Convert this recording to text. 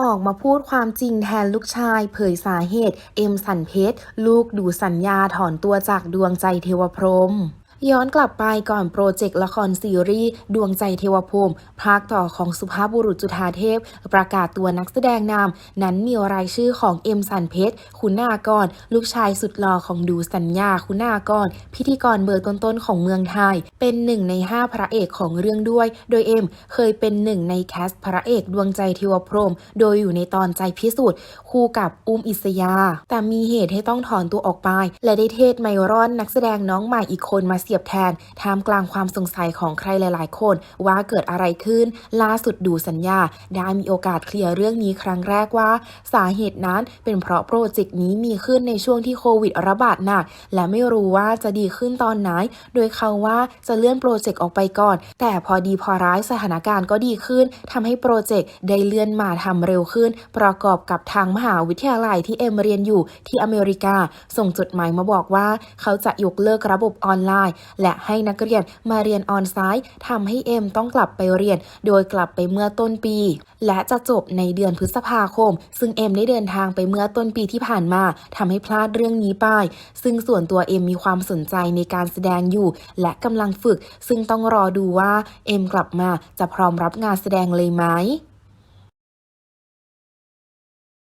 ออกมาพูดความจริงแทนลูกชาย เผยสาเหตุ เอ็มสันเพชร ลูกดูสัญญาถอนตัวจากดวงใจเทวพรหม ย้อนกลับไปก่อนโปรเจกต์ละครซีรีส์ ดวงใจเทวพรหมภาคต่อของสุภาพบุรุษจุฑาเทพ ประกาศตัวนักแสดงนำนั้นมีรายชื่อของเอ็มสันเพชรคุณากร ลูกชายสุดหล่อของดูสัญญาคุณากร พิธีกรเบอร์ต้นๆของเมืองไทย เป็นหนึ่งใน 5 พระเอกของเรื่องด้วย โดยเอ็มเคยเป็นหนึ่งในแคสต์พระเอกดวงใจเทวพรมโดยอยู่ในตอนใจพิสูจน์คู่กับอุ้มอิสยา แต่มีเหตุให้ต้องถอนตัวออกไป และได้เทศไมรอนนักแสดงน้องใหม่อีกคนมาเสียบแทนท่ามกลางความสงสัยของใครหลาย ๆ คน ว่าเกิดอะไรขึ้น ล่าสุดดูสัญญา ได้มีโอกาสเคลียร์เรื่องนี้ครั้งแรกว่า สาเหตุนั้นเป็นเพราะโปรเจกต์นี้มีขึ้นในช่วงที่โควิดระบาดหนัก และไม่รู้ว่าจะดีขึ้นตอนไหน โดยเขาว่าจะเลื่อนโปรเจกต์ออกไปก่อน แต่พอดีพอร้ายสถานการณ์ก็ดีขึ้นทำให้โปรเจกต์ได้เลื่อนมาทำเร็วขึ้น ประกอบกับทางมหาวิทยาลัยที่เอ็มเรียนอยู่ที่อเมริกา ส่งจดหมายมาบอกว่า เขาจะยกเลิกระบบออนไลน์และให้นักเรียนมาเรียนออนไซต์ทำให้เอ็มต้องกลับไปเรียน โดยกลับไปเมื่อต้นปี และจะจบในเดือนพฤษภาคม ซึ่งเอ็มได้เดินทางไปเมื่อต้นปีที่ผ่านมาทำให้พลาดเรื่องนี้ไปซึ่งส่วนตัวเอ็มมีความสนใจในการแสดงอยู่ และกำลังฝึก ซึ่งต้องรอดูว่าเอ็มกลับมาจะพร้อมรับงานแสดงเลยไหม